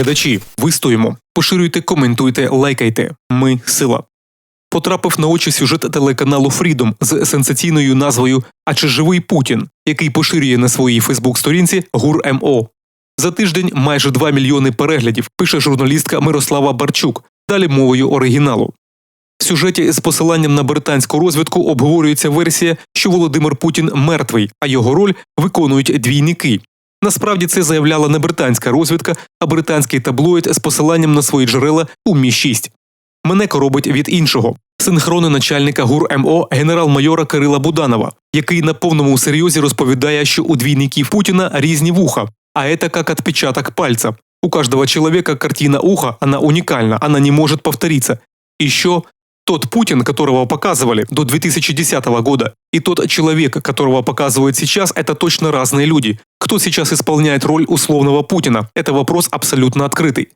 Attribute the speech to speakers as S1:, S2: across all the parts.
S1: глядачі, вистоїмо. Поширюйте, коментуйте, лайкайте. Ми сила. Потрапив на очі сюжет телеканалу Фрідом з сенсаційною назвою А чи живий Путін, який поширює на своїй Фейсбук-сторінці ГУР МО. За тиждень майже 2 мільйони переглядів, пише журналістка Мирослава Барчук, далі мовою оригіналу. В сюжеті з посиланням на британську розвідку обговорюється версія, що Володимир Путін мертвий, а його роль виконують двійники. Насправді це заявляла не британська розвідка, а британський таблоїд з посиланням на свої джерела у Мі 6 Мене коробить від іншого. Синхрони начальника ГУР МО генерал-майора Кирила Буданова, який на повному серйозі розповідає, що у двійників Путіна різні вуха, а это как отпечаток пальца. У каждого человека картина уха, она уникальна, она не может повториться. Еще тот Путин, которого показывали до 2010 года, и тот человек, которого показывают сейчас, это точно разные люди. Кто сейчас исполняет роль условного Путина? Это вопрос абсолютно открытый.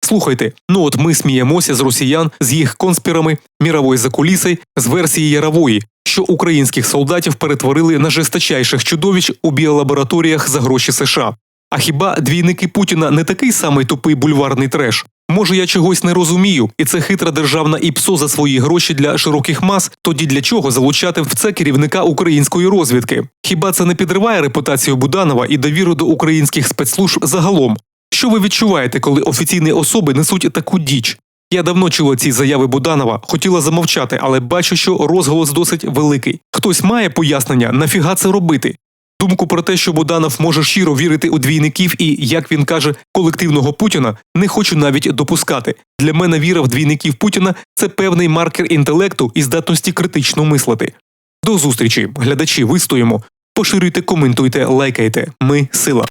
S1: Слухайте, ну от ми сміємося з росіян з їх конспірами, мірової закулісой, з версії Ярової, що українських солдатів перетворили на жесточайших чудовищ у біолабораторіях за гроші США. А хіба двійники Путіна не такий самий тупий бульварний треш? Може, я чогось не розумію, і це хитра державна ІПСО за свої гроші для широких мас. Тоді для чого залучати в це керівника української розвідки? Хіба це не підриває репутацію Буданова і довіру до українських спецслужб загалом? Що ви відчуваєте, коли офіційні особи несуть таку діч? Я давно чула ці заяви Буданова, хотіла замовчати, але бачу, що розголос досить великий. Хтось має пояснення, нафіга це робити? Думку про те, що Буданов може щиро вірити у двійників і, як він каже, колективного Путіна, не хочу навіть допускати. Для мене віра в двійників Путіна це певний маркер інтелекту і здатності критично мислити. До зустрічі, глядачі, вистоїмо. Поширюйте, коментуйте, лайкайте. Ми сила.